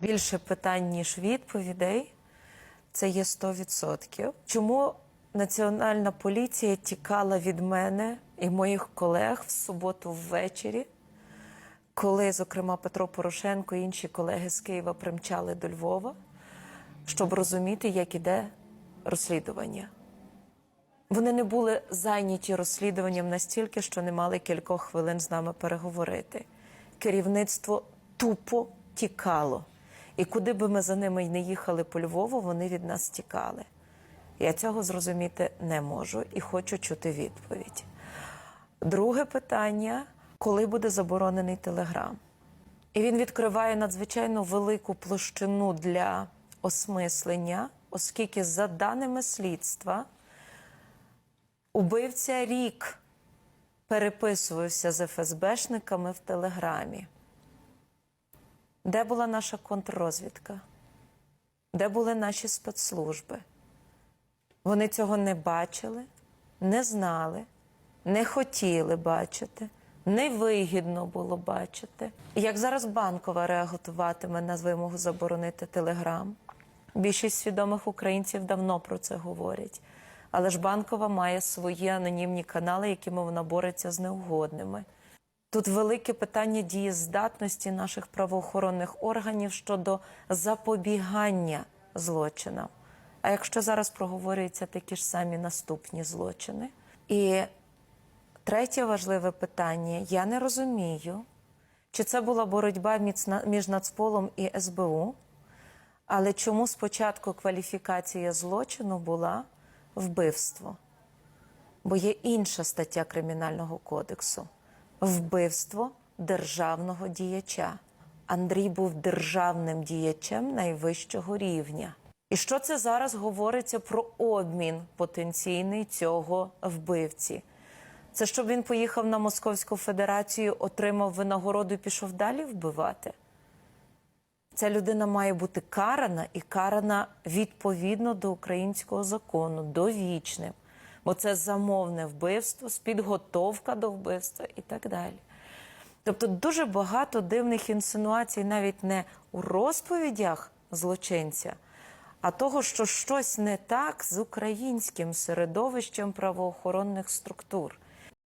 більше питань, ніж відповідей. Це є 100%. Чому Національна поліція тікала від мене і моїх колег в суботу ввечері, коли, зокрема, Петро Порошенко і інші колеги з Києва примчали до Львова, щоб розуміти, як іде розслідування? Вони не були зайняті розслідуванням настільки, що не мали кількох хвилин з нами переговорити. Керівництво тупо тікало. І куди би ми за ними й не їхали по Львову, вони від нас тікали. Я цього зрозуміти не можу і хочу чути відповідь. Друге питання: коли буде заборонений телеграм? І він відкриває надзвичайно велику площину для осмислення, оскільки, за даними слідства, убивця рік переписувався з ФСБшниками в Телеграмі. Де була наша контррозвідка? Де були наші спецслужби? Вони цього не бачили, не знали, не хотіли бачити, невигідно було бачити. Як зараз банкова реагуватиме на вимогу заборонити телеграм? Більшість свідомих українців давно про це говорять. Але ж банкова має свої анонімні канали, якими вона бореться з неугодними. Тут велике питання дієздатності наших правоохоронних органів щодо запобігання злочинам. А якщо зараз проговорюються такі ж самі наступні злочини? І третє важливе питання: я не розумію, чи це була боротьба між Нацполом і СБУ, але чому спочатку кваліфікація злочину була вбивство? Бо є інша стаття Кримінального кодексу вбивство державного діяча. Андрій був державним діячем найвищого рівня. І що це зараз говориться про обмін потенційний цього вбивці? Це щоб він поїхав на Московську Федерацію, отримав винагороду і пішов далі вбивати? Ця людина має бути карана і карана відповідно до українського закону, довічним. Бо це замовне вбивство, спідготовка до вбивства і так далі. Тобто дуже багато дивних інсинуацій навіть не у розповідях злочинця, а того, що щось не так з українським середовищем правоохоронних структур.